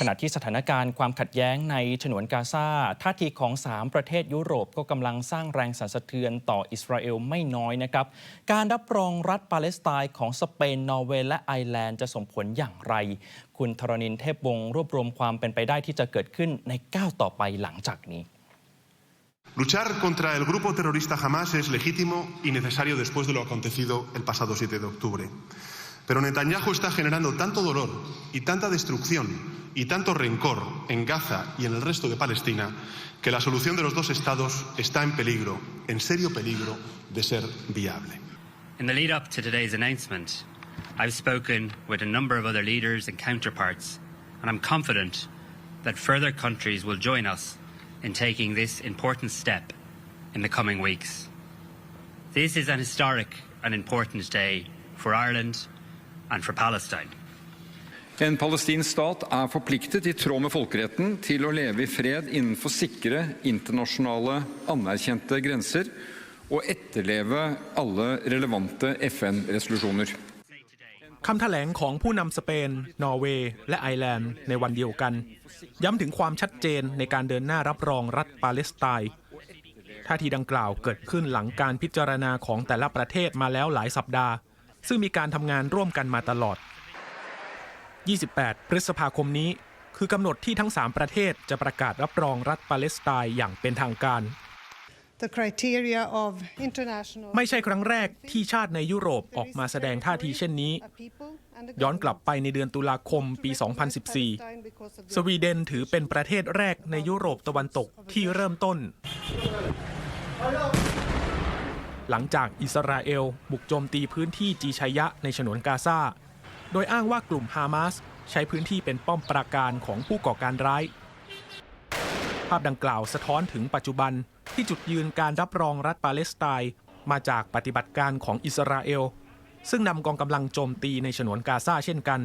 ขณะที่สถานการณ์ความขัดแย้งในฉนวนกาซาท่าทีของ 3 ประเทศยุโรปก็กำลังสร้างแรงสั่นสะเทือนต่ออิสราเอลไม่น้อยนะครับ การรับรองรัฐปาเลสไตน์ของสเปน นอร์เวย์และไอร์แลนด์จะส่งผลอย่างไร คุณธรณินเทพวงศ์รวบรวมความเป็นไปได้ที่จะเกิดขึ้นในก้าวต่อไปหลังจากนี้ Luchar contra el grupo terrorista Hamas es legítimo y necesario después de lo acontecido el pasado 7 de octubre. Pero Netanyahu está generando tanto dolor y tanta destrucción y tanto rencor en Gaza y en el resto de Palestina que la solución de los dos estados está en peligro, en serio peligro de ser viable. In the lead up to today's announcement, I've spoken with a number of other leaders and counterparts, and I'm confident that further countries will join us in taking this important step in the coming weeks. This is an historic and important day for Ireland and for Palestine. En palestinsk stat er forpliktet i tråd med folkeretten til å leve i fred innenfor sikre, internasjonale, anerkjente grenser og etterleve alle relevante FN-resolusjoner. คำแถลงของผู้นำสเปน นอร์เวย์ และไอร์แลนด์ในวันเดียวกัน ย้ำถึงความชัดเจนในการเดินหน้ารับรองรัฐปาเลสไตน์ท่าทีดังกล่าวเกิดขึ้นหลังการพิจารณาของแต่ละประเทศมาแล้วหลายสัปดาห์ ซึ่งมีการทำงานร่วมกันมาตลอด 28 พฤษภาคมนี้ คือกำหนดที่ทั้ง 3 ประเทศจะประกาศรับรองรัฐปาเลสไตน์อย่างเป็นทางการ the criteria of international ไม่ใช่ครั้งแรกที่ชาติในยุโรปออกมาแสดงท่าทีเช่นนี้ ย้อนกลับไปในเดือนตุลาคมปี 2014 สวีเดนถือเป็นประเทศแรกในยุโรปตะวันตกที่เริ่มต้น หลังจากอิสราเอล บุกโจมตีพื้นที่จีชายะในฉนวนกาซา โดยอ้างว่ากลุ่มฮามาสใช้พื้นที่เป็นป้อมปราการของผู้ก่อการร้าย ภาพดังกล่าวสะท้อนถึงปัจจุบันที่จุดยืนการรับรองรัฐปาเลสไตน์มาจากปฏิบัติการของอิสราเอล ซึ่งนำกองกำลังโจมตีในฉนวนกาซาเช่นกัน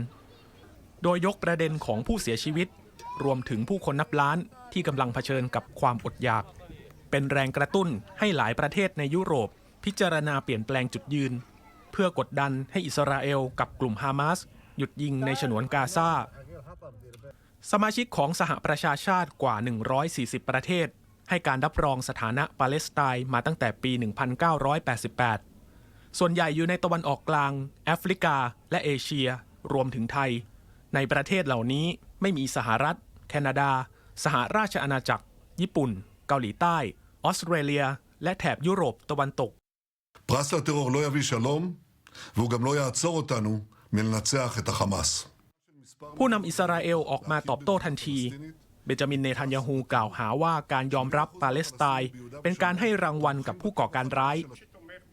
โดยยกประเด็นของผู้เสียชีวิต รวมถึงผู้คนนับล้านที่กำลังเผชิญกับความอดอยาก เป็นแรงกระตุ้นให้หลายประเทศในยุโรป พิจารณาเปลี่ยนแปลงจุดยืน เพื่อกดดันให้อิสราเอลกับกลุ่มฮามาส หยุดยิงในฉนวนกาซาสมาชิกของสหประชาชาติกว่า 140 ประเทศ ให้การรับรองสถานะปาเลสไตน์มาตั้งแต่ปี 1988 ส่วนใหญ่อยู่ในตะวันออกกลาง แอฟริกา และเอเชีย รวมถึงไทย ในประเทศเหล่านี้ไม่มีสหรัฐ แคนาดา สหราชอาณาจักร ญี่ปุ่น เกาหลีใต้ ออสเตรเลีย และแถบยุโรปตะวันตก פרס לטרור לא יביא שלום, והוא גם לא יעצור אותנו מלנצח את החמאס. ผู้นำอิสราเอลออกมาตอบโต้ทันที เบนจามินเนทันยาฮูกล่าวหาว่าการยอมรับปาเลสไตน์เป็นการให้รางวัลกับผู้ก่อการร้าย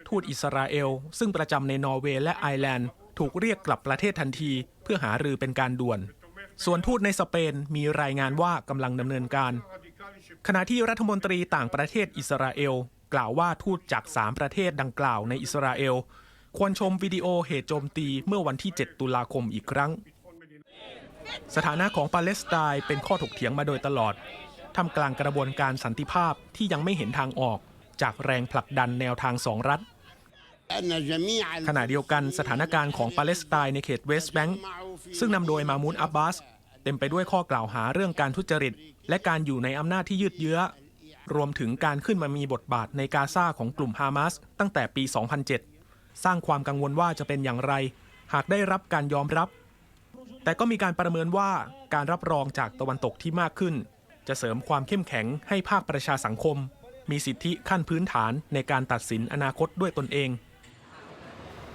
ทูตอิสราเอล ซึ่งประจำในนอร์เวย์และไอร์แลนด์ ถูกเรียกกลับประเทศทันที เพื่อหารือเป็นการด่วน ส่วนทูตในสเปนมีรายงานว่ากำลังดำเนินการ ขณะที่รัฐมนตรีต่างประเทศอิสราเอล กล่าวว่าทูตจาก 3 ประเทศดังกล่าวในอิสราเอล ควรชมวิดีโอเหตุโจมตีเมื่อวันที่ 7 ตุลาคมอีกครั้ง สถานะของปาเลสไตน์เป็นข้อถกเถียงมาโดยตลอดทำกลางกระบวนการสันติภาพที่ยังไม่เห็นทางออกจากแรงผลักดันแนวทางสองรัฐ ขณะเดียวกันสถานการณ์ของปาเลสไตน์ในเขตเวสต์แบงก์ซึ่งนำโดยมามูนอับบาส เต็มไปด้วยข้อกล่าวหาเรื่องการทุจริต และการอยู่ในอำนาจที่ยืดเยื้อ รวมถึงการขึ้นมามีบทบาทในกาซาของกลุ่มฮามาสตั้งแต่ปี 2007 สร้างความกังวลว่าจะเป็นอย่างไร หากได้รับการยอมรับ แต่ก็มีการประเมินว่าการรับรองจากตะวันตกที่มากขึ้น จะเสริมความเข้มแข็งให้ภาคประชาสังคม มีสิทธิขั้นพื้นฐานในการตัดสินอนาคตด้วยตนเอง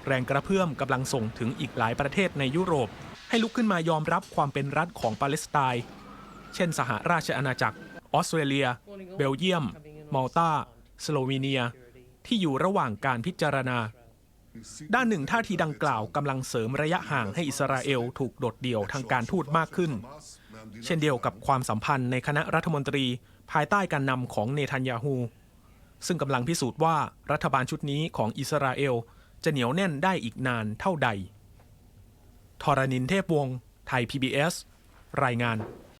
แรงกระเพื่อมกำลังส่งถึงอีกหลายประเทศในยุโรป ให้ลุกขึ้นมายอมรับความเป็นรัฐของปาเลสไตน์เช่น สหราชอาณาจักร ออสเตรเลีย เบลเยียม มอลตาสโลวีเนีย ที่อยู่ระหว่างการพิจารณา ด้านหนึ่งท่าทีดังกล่าวกำลังเสริมระยะห่างให้อิสราเอลถูกโดดเดี่ยวทางการทูตมากขึ้น เช่นเดียวกับความสัมพันธ์ในคณะรัฐมนตรีภายใต้การนำของเนทันยาฮู ซึ่งกำลังพิสูจน์ว่ารัฐบาลชุดนี้ของอิสราเอลจะเหนียวแน่นได้อีกนานเท่าใดทรณินเทพวงศ์ไทย PBS รายงาน